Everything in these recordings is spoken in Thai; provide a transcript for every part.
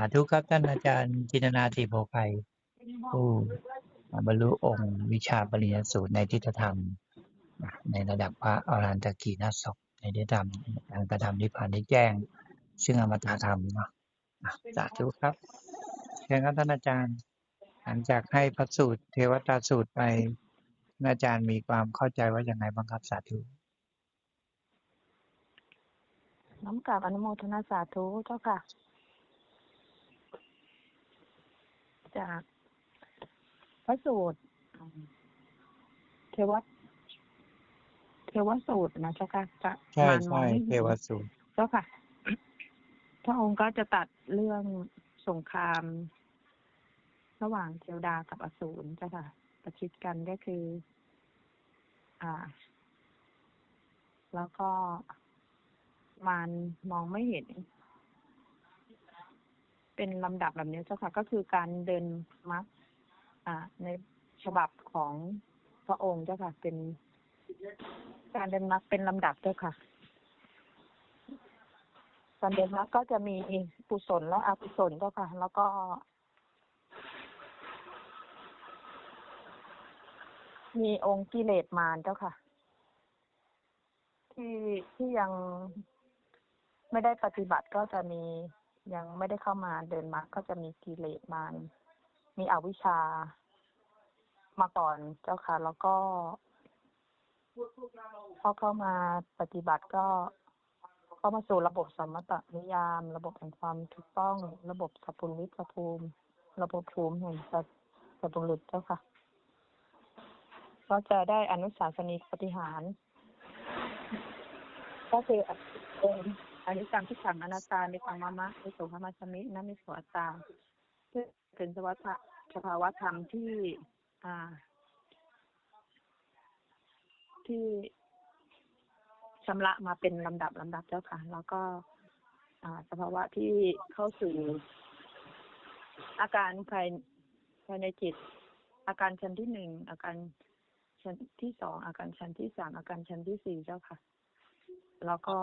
าธุครับท่านอาจารย์จินนาติโพไพผู้บรรลุองค์วิชาปริญญาสูตรในทิฏฐธรรม ในระดับพระอรหันตกีนาศในทิฏฐธรรมการกระทำนิพพานได้แจ้ง ซึ่งอมตะธรรมเนาะสาธุครับเชิญครับท่านอาจารย์ หลังจากให้พระสูตรเทวตาสูตรไปท่านอาจารย์มีความเข้าใจว่าอย่างไรบ้างครับสาธุน้อมกราบอนุโมทนาสาธุเจ้าค่ะ จากพระสูตรอืมเทวะเทวสูตรนะเจ้าค่ะจะใช่มารมองใช่ไม่เทเห็นวสูตรเจ้าค่ะ พระองค์ก็จะตัดเรื่องสงคราม ระหว่างเทวดากับอสูรเจ้าค่ะ ประชิดกันก็คือ อ่า แล้วก็มารมองไม่เห็น เป็นลำดับแบบนี้เจ้าค่ะ ก็คือการเดินมรรคอ่าในฉบับของพระองค์เจ้าค่ะ เป็นการเดินมรรคเป็นลำดับเจ้าค่ะการเดินมรรคก็จะมีกุศลและอกุศลเจ้าค่ะ แล้วก็มีองค์กิเลสมารเจ้าค่ะ ที่ที่ยังไม่ได้ปฏิบัติก็จะมี ยังไม่ได้เข้ามาเดินมรรคก็จะมีกิเลสมารมีอวิชชามาก่อนเจ้าค่ะ แล้วก็พอเข้ามาปฏิบัติก็เข้ามาสู่ระบบสมมตนิยาม ระบบแห่งความถูกต้อง ระบบสัพพุริสภูมิ ระบบภูมิแห่งสัพสัพพุริสเจ้าค่ะก็จะได้อนุสาสนีปฏิหารก็คือ องค์อนิจังทุกขังอนัตตาในสังมามะในสุขมาสมินะมิโสอัตตาซึ่งเป็นสวัสดิ์สภาวะธรรมที่อ่า ที่ชำระมาเป็นลำดับลำดับเจ้าค่ะ แล้วก็อ่าสภาวะที่เข้าสู่อาการภายภายในจิต อาการชั้นที่หนึ่งอาการชั้นที่สองอาการชั้นที่สามอาการชั้นที่สี่เจ้าค่ะ แล้วก็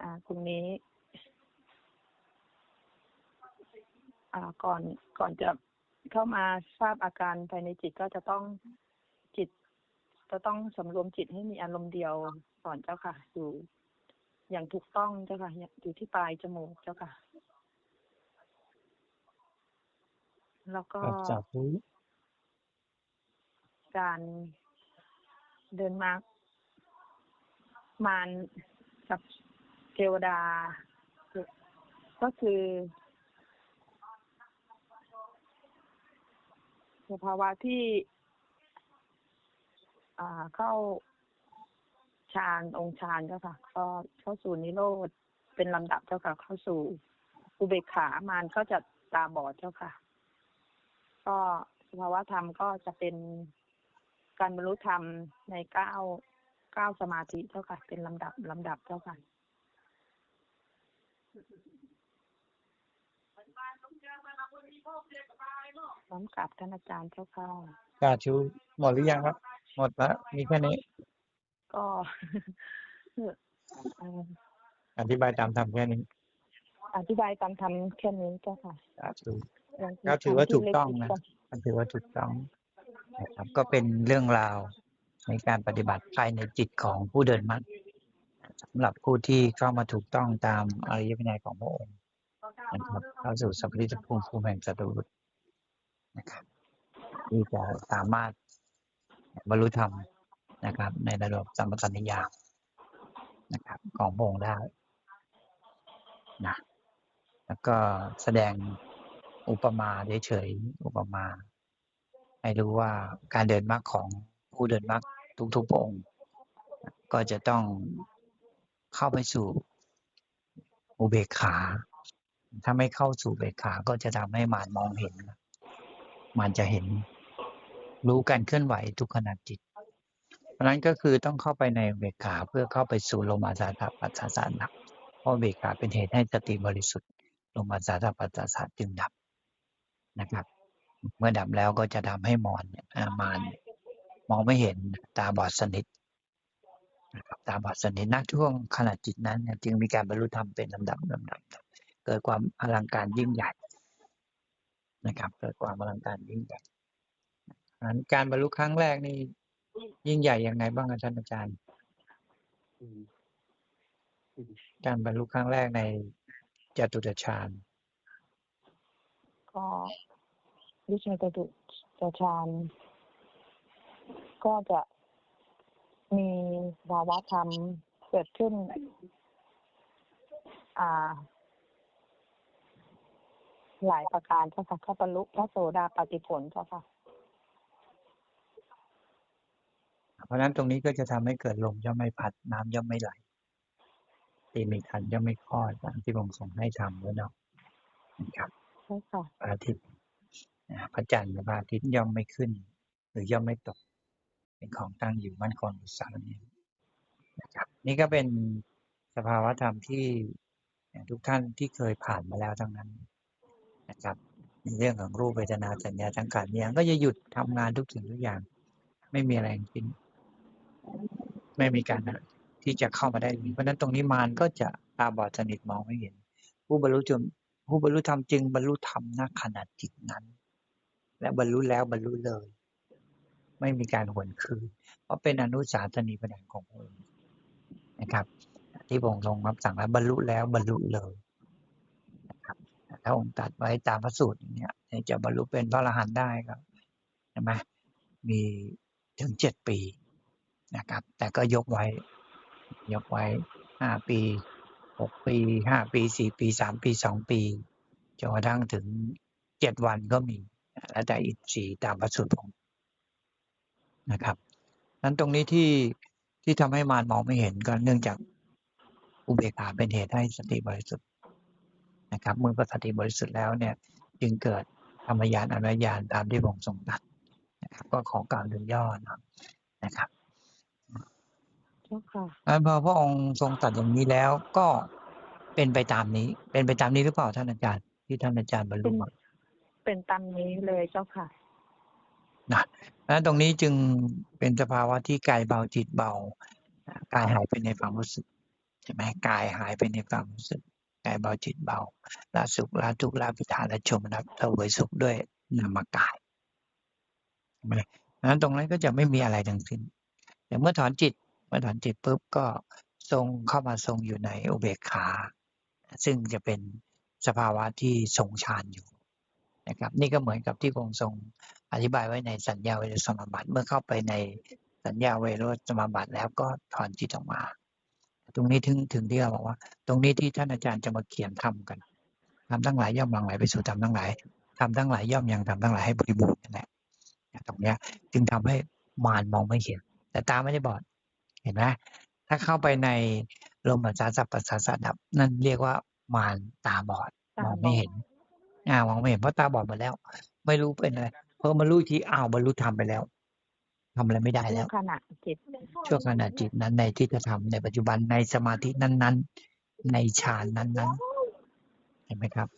อ่าตรงนี้ อ่าก่อนก่อนจะเข้ามาทราบอาการภายในจิตก็จะต้องจิต จะต้องสำรวมจิตให้มีอารมณ์เดียวก่อนเจ้าค่ะ อยู่อย่างถูกต้องเจ้าค่ะ อยู่ที่ปลายจมูกเจ้าค่ะ แล้วก็การเดินมามารกับ เทวดา ก็คือสภาวะที่เข้าฌานองค์ฌานเจ้าค่ะก็เข้าสู่นิโรธเป็นลำดับเจ้าค่ะ เข้าสู่อุเบกขามารก็จะตาบอดเจ้าค่ะ ก็สภาวะธรรมก็จะเป็นการบรรลุธรรมในเก้าเก้าสมาธิเจ้าค่ะ เป็นลำดับลำดับเจ้าค่ะ พร้อมกับท่านอาจารย์เจ้าค่ะสาธุหมดหรือยังครับ หมดแล้วมีแค่นี้ ก็เอ่ออธิบายตามธรรมแค่นี้ อธิบายตามธรรมแค่นี้เจ้าค่ะสาธุยังก็ถือว่าทำที่ถูกต้องนะเล็กมันถือว่าถูกต้องนะครับก็เป็นเรื่องราวในการปฏิบัติภายในจิตของผู้เดินมรรค สำหรับผู้ที่เข้ามาถูกต้องตามอริยวินัยของพระองค์นะครับเข้าสู่สัพพิภูมิภูมิแห่งสัตวุฒินะครับที่จะสามารถบรรลุธรรมนะครับ ในระดับสัมปตัญญานะครับ ของพระองค์ได้นะแล้วก็แสดงอุปมาเฉยๆอุปมา ให้รู้ว่าการเดินมรรคของผู้เดินมรรคทุกๆพระองค์ ก็จะต้อง เข้าไปสู่อุเบกขา ถ้าไม่เข้าสู่อุเบกขา ก็จะทำให้มารมองเห็น มันจะเห็น รู้การเคลื่อนไหวทุกขณะจิต เพราะนั้นก็คือต้องเข้าไปในเบกขาเพื่อเข้าไปสู่ลมาสาธาปัสสาสานับเพราะเบกขาเป็นเหตุให้สติบริสุทธิ์ลมาสาธาปัสสาสาจึงดับนะครับ เมื่อดับแล้วก็จะทำให้มอนเนี่ยอ่ามารเนี่ยมองไม่เห็นตาบอดสนิท ตาบอดสนิทณช่วงขณะจิตนั้น จึงมีการบรรลุธรรมเป็นลำดับลำดับ เกิดความอลังการยิ่งใหญ่นะครับเกิดความอลังการยิ่งใหญ่การบรรลุครั้งแรกนี่ยิ่งใหญ่ยังไงบ้างอาจารย์อาจารย์ การบรรลุครั้งแรกในจตุตฌานก็วิชัยจตุจฌานก็จะ มีภาวะธรรมเกิดขึ้น อ่า หลายประการเจ้าค่ะเข้าบรรลุพระโสดาปฏิผลเจ้าค่ะ เพราะฉะนั้นตรงนี้ก็จะทำให้เกิดลมย่อมไม่พัดน้ำย่อมไม่ไหลตีมีคันย่อมไม่คลอดตามที่พระองค์ทรงให้ทำแล้วเนาะนะครับใช่ค่ะพระอาทิตย์นะพระจันทร์กับพระอาทิตย์ย่อมไม่ขึ้น หรือย่อมไม่ตก เป็นของตั้งอยู่มั่นคงอยู่สารนี้นะครับนี่ก็เป็นสภาวะธรรมที่ทุกท่านที่เคยผ่านมาแล้วทั้งนั้นนะครับในเรื่องของรูปเวทนาสัญญาสังขารเนี่ยก็จะหยุดทำงานทุกสิ่งทุกอย่าง ไม่มีอะไรจริงไม่มีการที่จะเข้ามาได้เลยเพราะฉะนั้นตรงนี้มารก็จะตาบอดสนิทมองไม่เห็น ผู้บรรลุจนผู้บรรลุธรรมจึงบรรลุธรรมณขณะจิตนั้น และบรรลุแล้วบรรลุเลย ไม่มีการหวนคืน เพราะเป็นอนุสาสนีประดังขององค์นะครับ ที่พระองค์ทรงรับสั่งแล้วบรรลุแล้วบรรลุเลยนะครับถ้าองค์ตัดไว้ตามพระสูตรอย่างเนี้ยจะบรรลุเป็นพระอรหันต์ได้ครับใช่ไหมมีถึงเจ็ดปีนะครับ แต่ก็ยกไว้ ยกไว้ห้าปีหกปีห้าปีสี่ปีสามปีสองปีจนกระทั่งถึงเจ็ดวันก็มี แล้วแต่อินทรีย์ตามพระสูตรผม นะครับนั้นตรงนี้ที่ที่ทำให้มารมองไม่เห็นก็เนื่องจากอุเบกขาเป็นเหตุให้สติบริสุทธิ์นะครับ เมื่อสติบริสุทธิ์แล้วเนี่ย จึงเกิดธรรมยานอนัยานตามที่ผมทรงตัดนะครับ ก็ขอกล่าวโดยย่อนะครับเจ้าค่ะแล้วพอพระองค์ทรงตัดอย่างนี้แล้วก็เป็นไปตามนี้ เป็นไปตามนี้หรือเปล่าท่านอาจารย์ ที่ท่านอาจารย์บรรลุมาเป็นตามนี้เลยเจ้าค่ะ นะแล้วตรงนี้จึงเป็นสภาวะที่กายเบาจิตเบากายหายไปในความรู้สึกใช่ไหมกายหายไปในความรู้สึกกายเบาจิตเบาละสุขละทุกข์ละพิธาละชมนับเสวยสุขด้วยนามกายใช่ไหมนั้นตรงนั้นก็จะไม่มีอะไรทั้งสิ้นแต่เมื่อถอนจิตเมื่อถอนจิตปุ๊บก็ทรงเข้ามาทรงอยู่ในอุเบกขา ซึ่งจะเป็นสภาวะที่ทรงฌานอยู่ นะครับ นี่ก็เหมือนกับที่พระองค์ทรงอธิบายไว้ในสัญญาเวรสมาบัติเมื่อเข้าไปในสัญญาเวรสมาบัติแล้วก็ถอนจิตออกมา ตรงนี้ถึงถึงที่เราบอกว่า ตรงนี้ที่ท่านอาจารย์จะมาเขียนทำกันทำทั้งหลายย่อมหลังไหลไปสู่ธรรมทั้งหลายทำทั้งหลายย่อมยังทำทั้งหลายให้บริบูรณ์นั่นแหละตรงนี้จึงทำให้มารมองไม่เห็น แต่ตาไม่ได้บอด เห็นไหมถ้าเข้าไปในลมปัสสาสัพปัสสาสะดับ นั่นเรียกว่ามารตาบอดมองไม่เห็น อ่ามองไม่เห็นเพราะตาบอดหมดแล้ว ไม่รู้เป็นอะไรเพอมารู้อีกทีอ้าวบรรลุธรรมไปแล้วทำอะไรไม่ได้ชั่แล้ววขณะจิตชั่วขณะจิตนั้นในที่จะทำในปัจจุบันในสมาธินั้น ๆ ในฌานนั้นๆ เห็นไหมครับ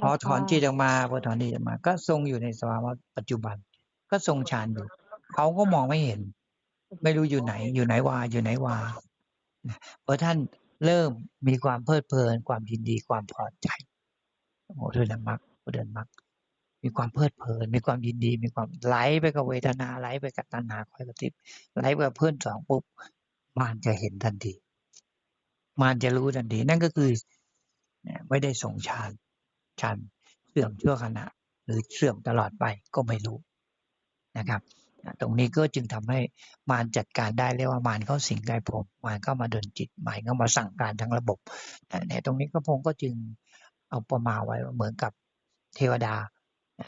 พอถอนจิตออกมาพอถอนจิตออกมา ก็ทรงอยู่ในสภาวะปัจจุบัน ก็ทรงฌานอยู่เขาก็มองไม่เห็น ไม่รู้อยู่ไหน อยู่ไหนวาอยู่ไหนวาเพราะท่านเริ่มมีความเพลิดเพลิน ความยินดีความพอใจ โอ้เดินมรรคเดินมรรคมีความเพลิดเพลิน มีความยินดี มีความไหลไปกับเวทนาไหลไปกับตัณหาคอยกระติบไหลไปกับเพื่อนสองปุ๊บมารจะเห็นทันทีมารจะรู้ทันทีนั่นก็คือไม่ได้ส่งฌานฌานเสื่อมชั่วขณะ หรือเสื่อมตลอดไปก็ไม่รู้นะครับตรงนี้ก็จึงทำให้มารจัดการได้เรียกว่ามารเข้าสิงกายผมมารเข้ามาดนจิตมารเข้ามาสั่งการทั้งระบบอะเนี่ตรงนี้ก็พงก็จึง เอาประมาไว้ว่าเหมือนกับเทวดา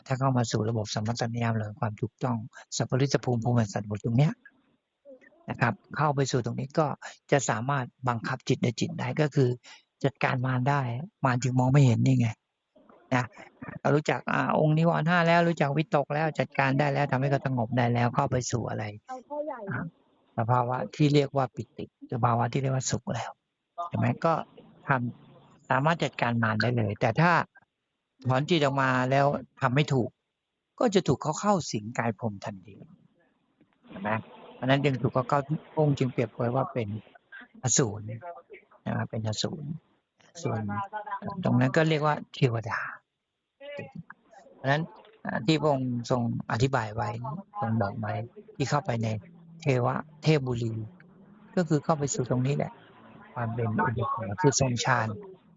ถ้าเข้ามาสู่ระบบสมมัติญาณหรือความถูกต้องสัพพริสภูมิภูมิสัตว์บทตรงเนี้ยนะครับ เข้าไปสู่ตรงนี้ก็จะสามารถบังคับจิตในจิตได้ก็คือ จัดการมารได้มารจึงมองไม่เห็นนี่ไงนะเรารู้จักอ่าองค์นิวรณ์ห้าแล้วรู้จักวิตกแล้วจัดการได้แล้วทำให้เขาสงบได้แล้วเข้าไปสู่อะไรอ่าสภาวะที่เรียกว่าปิติสภาวะที่เรียกว่าสุขแล้วใช่ไหมก็ทำ สามารถจัดการมารได้เลย แต่ถ้าถอนจิตออกมาแล้วทำไม่ถูก ก็จะถูกเขาเข้าสิงกายพรหมทันทีใช่ไหมราะฉะนั้นจึงถูกก็ก็พระองค์จึงเปรียบเปรยว่าเป็นอสูรนะครับเป็นอสูรส่วนตรงนั้นก็เรียกว่าเทวดา เพราะฉะนั้นอ่าที่พระองค์ทรงอธิบายไว้ทรงบอกไว้ที่เข้าไปในเทวะเทพบุรี ก็คือเข้าไปสู่ตรงนี้แหละ ความเป็นอุเบกขาคือทรงฌาน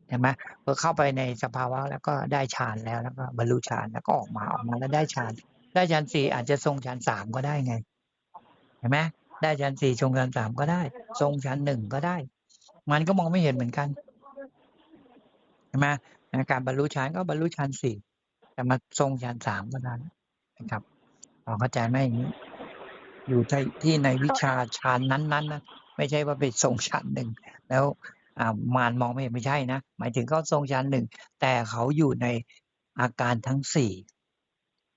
ใช่ไหมพอเข้าไปในสภาวะแล้วก็ได้ฌานแล้วแล้วก็บรรลุฌานแล้วก็ออกมาออกมาแล้วได้ฌานได้ฌานสี่อาจจะทรงฌานสามก็ได้ไงเห็นไหมได้ฌานสี่ทรงฌานสามก็ได้ ทรงฌานหนึ่งก็ได้ มันก็มองไม่เห็นเหมือนกันใช่ไหมการบรรลุฌานก็บรรลุฌานสี่แต่มาทรงฌานสามก็ได้นะครับพอเข้าใจไหมอย่างนี้อยู่ที่ในวิชาฌานนั้นๆนะไม่ใช่ว่าไปทรงฌานหนึ่งแล้ว มารมองไม่เห็นไม่ใช่นะ หมายถึงเขาทรงฌานหนึ่ง แต่เขาอยู่ในอาการทั้งสี่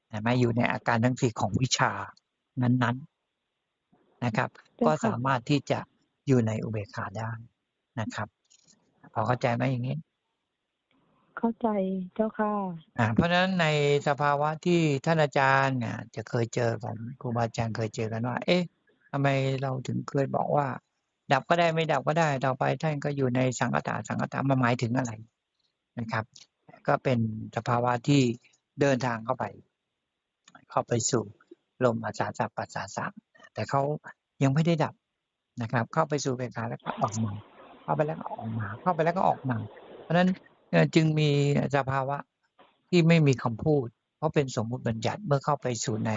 เห็นไหมอยู่ในอาการทั้งสี่ของวิชานั้นๆนะครับเจ้าก็ค่ะสามารถที่จะอยู่ในอุเบกขาได้นะครับพอเข้าใจไหมอย่างนี้ เข้าใจเจ้าค่ะอ่าเพราะฉะนั้นในสภาวะที่ท่านอาจารย์เนี่ยจะเคยเจอกันครูบาอาจารย์เคยเจอกันว่า เอ๊ะทำไมเราถึงเคยบอกว่า ดับก็ได้ไม่ดับก็ได้ ต่อไปท่านก็อยู่ในสังกัตตาสังกัตตามาหมายถึงอะไรนะครับ ก็เป็นสภาวะที่เดินทางเข้าไป เข้าไปสู่ลมอาสาสะปัสสาสะแต่เขายังไม่ได้ดับนะครับ เข้าไปสู่เบกขาแล้วก็ออกมาเข้าไปแล้วก็ออกมา เข้าไปแล้วก็ออกมา เพราะฉะนั้นจึงมีสภาวะที่ไม่มีคำพูด เพราะเป็นสมมุติบัญญัติเมื่อเข้าไปสู่ใน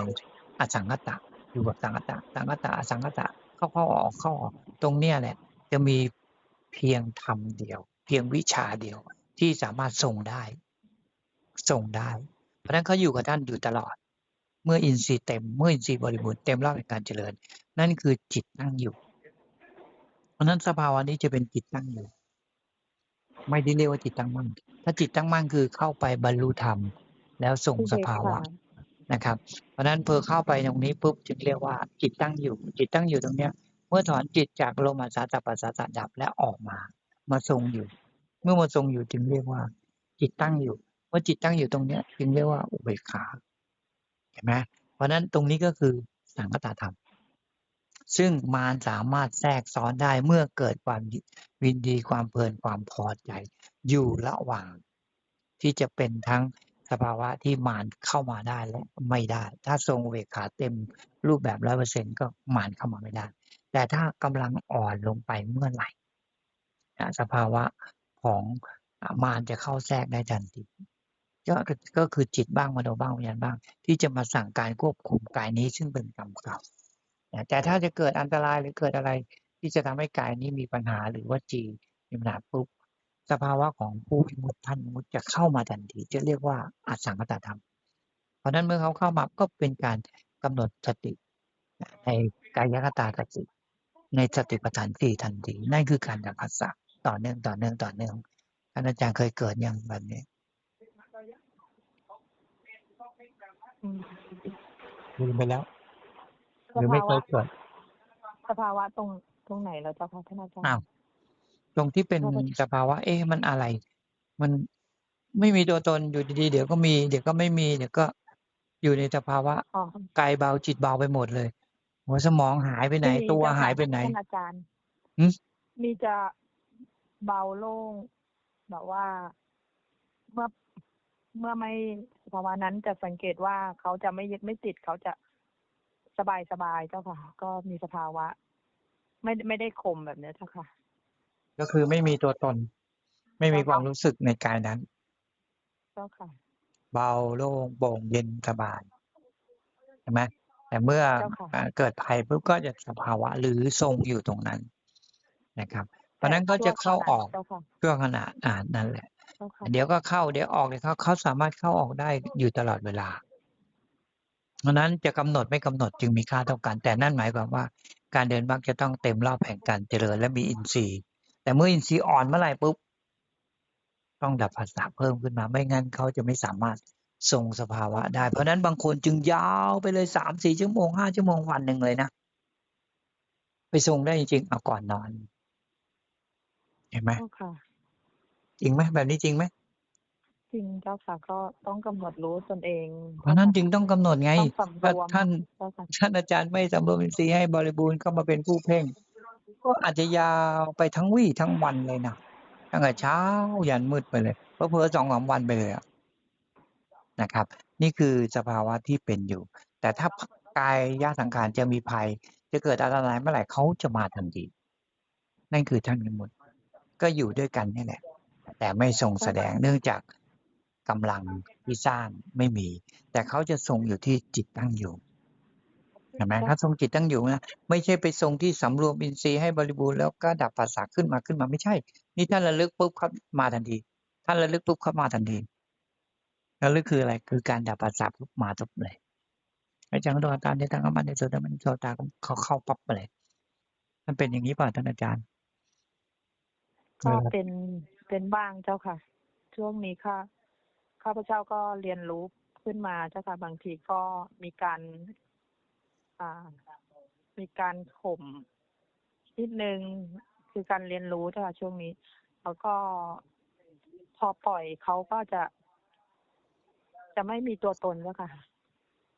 อสังขตะอยู่กับสังขตะสังขตะอสังขตะ เข้าเข้าออกเข้าออกตรงเนี้ยแหละจะมีเพียงธรรมเดียว เพียงวิชาเดียวที่สามารถทรงได้ทรงได้ เพราะนั้นเขาอยู่กับท่านอยู่ตลอด เมื่ออินทรีย์เต็มเมื่ออินทรีย์บริบูรณ์เต็มรอบในการเจริญ นั่นคือจิตตั้งอยู่ เพราะนั้นสภาวะนี้จะเป็นจิตตั้งอยู่ ไม่ได้เรียกว่าจิตตั้งมั่นถ้าจิตตั้งมั่นคือเข้าไปบรรลุธรรม แล้วส่งสภาวะ นะครับ เพราะฉะนั้นเพอเข้าไปตรงนี้ปุ๊บจึงเรียกว่าจิตตั้งอยู่ จิตตั้งอยู่ตรงเนี้ย เมื่อถอนจิตจากลมอาสาสะปัสสาสะดับและออกมา มาทรงอยู่ เมื่อมาทรงอยู่จึงเรียกว่า จิตตั้งอยู่ เมื่อจิตตั้งอยู่ตรงเนี้ยจึงเรียกว่าอุเบกขาเห็นไหมเพราะนั้นตรงนี้ก็คือสังคตธรรมซึ่งมารสามารถแทรกซ้อนได้เมื่อเกิดความวินดีความเพลินความพอใจ อยู่ระหว่าง ที่จะเป็นทั้ง สภาวะที่มารเข้ามาได้และไม่ได้ ถ้าทรงเวกขาเต็มรูปแบบร้อยเปอร์เซ็นก็มารเข้ามาไม่ได้ แต่ถ้ากำลังอ่อนลงไปเมื่อไหร่สภาวะของมารจะเข้าแทรกได้ทันทีก็ก็คือจิตบ้างมโนบ้างวิญญาณบ้าง ที่จะมาสั่งการควบคุมกายนี้ซึ่งเป็นกรรมเก่าแต่ถ้าจะเกิดอันตรายหรือเกิดอะไรที่จะทำให้กายนี้มีปัญหาหรือว่าจีมีปัญหาปุ๊บ สภาวะของผู้วิมุตติท่านวิมุตติจะเข้ามาทันทีจะเรียกว่าอสังคตธรรม เพราะฉะนั้นเมื่อเขาเข้ามาก็เป็นการกำหนดสติในกายคตาสติในสติปัฏฐานสี่ทันทีนั่นคือการดับผัสสะต่อเนื่องต่อเนื่องต่อเนื่องท่านอาจารย์เคยเกิดอย่างแบบนี้อืมลืมไปแล้วสหรือไม่ภาเคยวะเกิดสภาวะตรงตรงไหนแล้วเจ้าค่ะท่านอาจารย์อ้าว ตรงที่เป็นเข้าไปสภาวะ เอ๊ะมันอะไร มันไม่มีตัวตนอยู่ดีๆ เดี๋ยวก็มี เดี๋ยวก็ไม่มี เดี๋ยวก็อยู่ในสภาวะอ๋อกายเบาจิตเบาไปหมดเลย หัวสมองหายไปไหนมีตัวเจ้ค่ะหายไปไหนท่านอาจารย์หึมีจะเบาโล่งแบบว่าเมื่อเมื่อไม่สภาวะนั้นจะสังเกตว่าเขาจะไม่ยึดไม่ติดเขาจะสบายสบายเจ้าค่ะ ก็มีสภาวะ ไม่ไม่ได้ข่มแบบเนี้ยเจ้าค่ะ ก็คือไม่มีตัวตน ไม่มีเจ้าค่ะความรู้สึกในกายนั้นเจ้าค่ะเบาโล่งโปร่งเย็นสบายใช่ไหมแต่เมื่อเจ้าค่ะอ่าเกิดภัยปุ๊บก็จะสภาวะหรือทรงอยู่ตรงนั้นนะครับ เพราะฉะนั้นก็จะเข้าออกเจ้าค่ะช่วงขณะอ่านนั่นแหละเจ้าค่ะเดี๋ยวก็เข้าเดี๋ยวออกเดี๋ยวเขาเขาสามารถเข้าออกได้อยู่ตลอดเวลา เพราะฉะนั้นจะกำหนดไม่กำหนดจึงมีค่าเท่ากัน แต่นั่นหมายความว่า การเดินมรรคจะต้องเต็มรอบแห่งการเจริญ และมีอินทรีย์ แต่เมื่ออินทรีย์อ่อนเมื่อไหร่ปุ๊บต้องดับภาษาเพิ่มขึ้นมา ไม่งั้นเขาจะไม่สามารถทรงสภาวะ ได้ เพราะฉะนั้นบางคนจึงยาวไปเลยสามสี่ชั่วโมงห้าชั่วโมงวันหนึ่งเลยนะ ไปทรงได้จริงๆเอาก่อนนอน เห็นไหมเจ้าค่ะจริงไหมแบบนี้จริงไหมจริงเจ้าค่ะก็ต้องกำหนดรู้ตนเอง เพราะนั้นจึงต้องกำหนดไงต้องสำรถ้าวมท่านเจ้าค่ะท่านอาจารย์ไม่สำรวมอินทรีย์ให้บริบูรณ์ก็มาเป็นผู้เพ่ง ก็อาจจะยาวไปทั้งวี่ทั้งวันเลยนะตั้งแต่เช้ายันมืดไปเลยเพอเพอๆสองสามวันไปเลยนะครับ นี่คือสภาวะที่เป็นอยู่ แต่ถ้ากายยะสังขารจะมีภัย จะเกิดอันตรายเมื่อไหร่เขาจะมาทันทีนั่นคือท่านนิมุตก็อยู่ด้วยกันนี่แหละ แต่ไม่ทรงแสดงเนื่องจากกำลังที่สร้างไม่มี แต่เขาจะทรงอยู่ที่จิตตั้งอยู่ ห็นไหมเขาทรงจิตตั้งอยู่นะไม่ใช่ไปทรงที่สำรวมอินทรีย์ให้บริบูรณ์แล้วก็ดับปัสสาวะขึ้นมาขึ้นมาไม่ใช่ นี่ท่านระลึกปุ๊บเขามาทันที ท่านระลึกปุ๊บเขามาทันทีระลึกคืออะไรคือการดับปัสสาวะปุ๊บมาทุบเลยไอ้จังโดนตามในทางมันในส่วนมันโซตาเขาเข้าปั๊บไปเลยมันเป็นอย่างนี้ป่ะท่านอาจารย์ก็เวลาเป็นเป็นบ้างเจ้าค่ะ ช่วงนี้ค่ะข้าพเจ้าก็เรียนรู้ขึ้นมาเจ้าค่ะบางทีก็มีการอ่า มีการข่มนิดนึงคือการเรียนรู้เจ้าค่ะช่วงนี้ แล้วก็พอปล่อยเขาก็จะ จะไม่มีตัวตนเจ้าค่ะ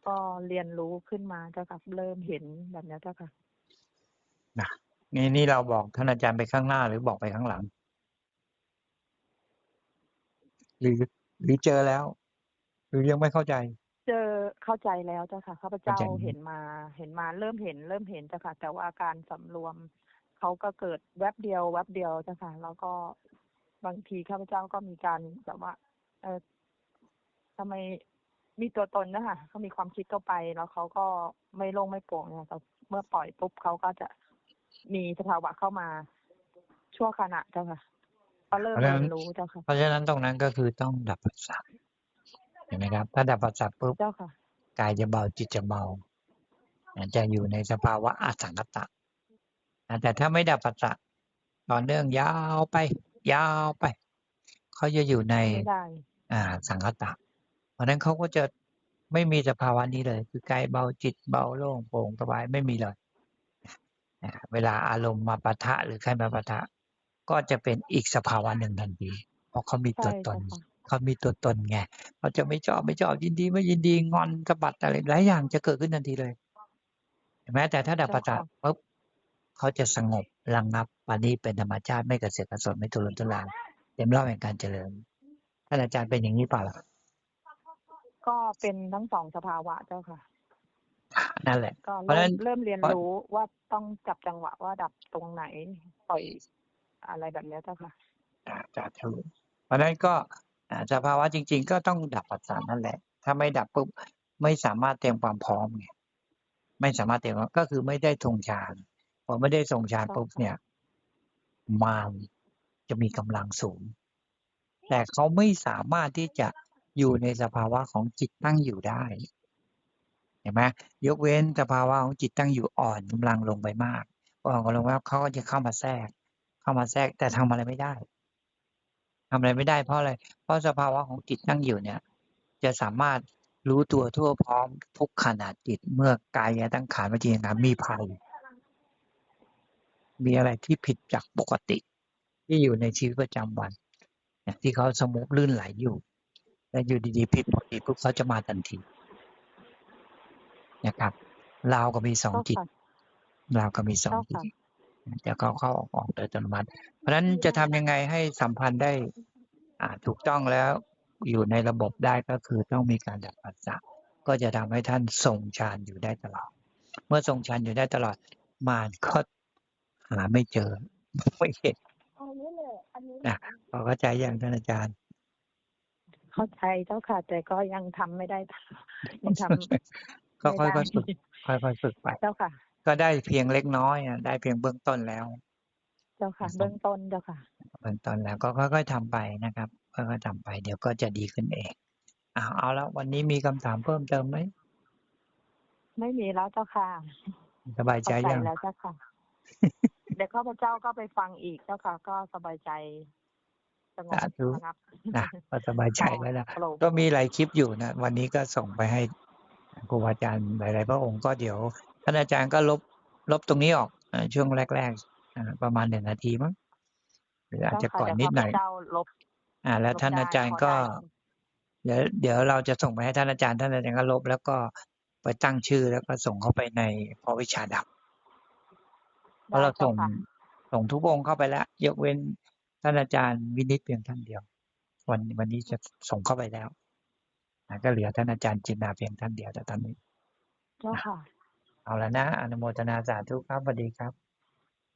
ก็เรียนรู้ขึ้นมาเจ้าค่ะเริ่มเห็นแบบนี้เจ้าค่ะนี่นี่เราบอกท่านอาจารย์ไปข้างหน้าหรือบอกไปข้างหลัง หรือหรือเจอแล้ว หรือยังไม่เข้าใจ เจอเข้าใจแล้วเจ้าค่ะข้าพเจ้าเข้าใจแล้วเห็นมาเห็นมาเริ่มเห็น เริ่มเห็นเจ้าค่ะ แต่ว่าการสำรวมเขาก็เกิดแวบเดียวแวบเดียวเจ้าค่ะ แล้วก็บางทีข้าพเจ้าก็มีการแบบว่า เออทำไมมีตัวตนนะคะเขามีความคิดเข้าไปแล้วเขาก็ไม่โล่งไม่โปร่งเนี่ยแต่เมื่อปล่อยปุ๊บเขาก็จะมีสภาวะเข้ามาชั่วขณะเจ้าค่ะก็เริ่มเพราะฉะเรีนั้นยนรู้เจ้าค่ะเพราะฉะนั้นตรงนั้นก็คือต้องดับปัสสาวะเห็นไหมครับ ถ้าดับปัสสาวะปุ๊บเจ้าค่ะ กายจะเบาจิตจะเบาจะอยู่ในสภาวะอสังคตะนะแต่ถ้าไม่ดับปัสสาวะต่อเนื่องยาวไป ยาวไป เขาจะอยู่ในไม่ได้อ่าสังคตะ เพราะฉะนั้นเขาก็จะไม่มีสภาวะนี้เลย คือกายเบาจิตเบาโล่งโปร่งสบายไม่มีเลยอ่าเวลาอารมณ์มาปะทะหรือใครมาปะทะ ก็จะเป็นอีกสภาวะหนึ่งทันทีเพราะเขามีใช่ตัวตเจ้าน ค่ะเขามีตัวตนไงเขาจะไม่ชอบไม่ชอบยินดีไม่ยินดีงอนสะบัดอะไรหลายอย่างจะเกิดขึ้นทันทีเลยเห็นไหมแต่ถ้าดับปัสสาวะปุ๊บเขาจะสงบระงับปานนี้เป็นธรรมชาติไม่กระเสือกกระสนไม่ทุรนทุรายเต็มรอบแห่งการเจริญท่านอาจารย์เป็นอย่างนี้เปล่าล่ะก็เป็นทั้งสองสภาวะเจ้าค่ะนั่นแหละก็เพราะฉะเริ่นั้มนเริ่มเรียนเพราะรู้ว่าต้องจับจังหวะว่าดับตรงไหนปล่อยอะไรแบบเนี้ยเจ้าค่ะอ่าสาธุเพราะฉะนั้นก็อ่า สภาวะจริง ๆ ก็ต้องดับปัสสาวะนั่นแหละ ถ้าไม่ดับปุ๊บไม่สามารถเตรียมความพร้อมไงไม่สามารถเตรียมก็คือไม่ได้ทรงฌานพอไม่ได้ทรงฌานปุ๊บเนี่ยมารจะมีกำลังสูง แต่เขาไม่สามารถที่จะอยู่ในสภาวะของจิตตั้งอยู่ได้เห็นไหมยกเว้นสภาวะของจิตตั้งอยู่อ่อนกำลังลงไปมากพออ่อนกำลังลงมากเขาก็จะเข้ามาแทรก เข้ามาแทรกแต่ทำอะไรไม่ได้ ทำอะไรไม่ได้เพราะอะไร เพราะสภาวะของจิตตั้งอยู่เนี่ย จะสามารถรู้ตัวทั่วพร้อมทุกขณะจิตเมื่อกายตั้งขานวิจีนามีภัย มีอะไรที่ผิดจากปกติ ที่อยู่ในชีวิตประจำวันเนี่ยที่เขาสมบลื่นไหลอยู่แล้วอยู่ดีๆผิดปกติปุ๊บเขาจะมาทันทีนะครับเราวก็มีสองเจ้าจิตค่ะเราวก็มีสองเจ้าจิตค่ะ จะเข้าเข้าออกออกโดยอัตโนมัติ เพราะฉะนั้นจะทำยังไงให้สัมพันธ์ได้อ่าถูกต้องแล้วอยู่ในระบบได้ก็คือต้องมีการดับปัสสาวะก็จะทำให้ท่านทรงฌานอยู่ได้ตลอด เมื่อทรงฌานอยู่ได้ตลอดมารก็หาไม่เจอไม่เห็นนะพอเข้าใจอย่างท่านอาจารย์ เข้าใจเจ้าค่ะ แต่ก็ยังทำไม่ได้ยังทำก็ไม่ค่อยได้ๆฝึกค่อยๆฝึกไปเจ้าค่ะ ก็ได้เพียงเล็กน้อยอะได้เพียงเบื้องต้นแล้ว เจ้าค่ะครับเบื้องต้นเจ้าค่ะ เบื้องต้นแล้วก็ค่อยๆทำไปนะครับค่อยๆทำไป เดี๋ยวก็จะดีขึ้นเองเอาเอาแล้ววันนี้มีคำถามเพิ่มเติมไหมไม่มีแล้วเจ้าค่ะ สบายใจเข้าใจยังแล้วเจ้าค่ะเดี๋ยวข้าพเจ้าก็ไปฟังอีกเจ้าค่ะ ก็สบายใจสงบสาธุระงับนะก็สบายใจแล้วนะโปร่งก็มีหลายคลิปอยู่นะวันนี้ก็ส่งไปให้ครูบาอาจารย์หลาย ๆ พระองค์ก็เดี๋ยว ท่านอาจารย์ก็ลบลบตรงนี้ออกอ่าช่วงแรกๆอ่าประมาณหนึ่งนาทีมั้งหรืออาจจะเจ้าค่ะก่อนเดี๋ยวนิดหน่อยข้าพเจ้าลบอ่า แล้วท่านอาจารย์ก็ลบได้เดี๋ยวเดี๋ยวเราจะส่งไปให้ท่านอาจารย์ท่านอาจารย์ก็ลบ แล้วก็ไปตั้งชื่อแล้วก็ส่งเข้าไปในพอวิชาดับเพราะเราส่งได้จ้ค่ะส่งทุกองค์เข้าไปแล้ว ยกเว้นท่านอาจารย์วินิจเพียงท่านเดียว วันวันนี้จะส่งเข้าไปแล้วนะก็เหลือท่านอาจารย์จินดาเพียงท่านเดียวแต่ตอนนี้เจ้าค่ะ เอาละนะอนุโมทนาสาธุครับสวัสดีครับ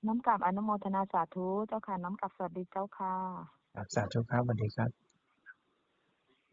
น้ำกลับอนุโมทนาสาธุเจ้าค่ะ น้ำกลับสวัสดีเจ้าค่ะ ครับสาธุครับสวัสดีครับ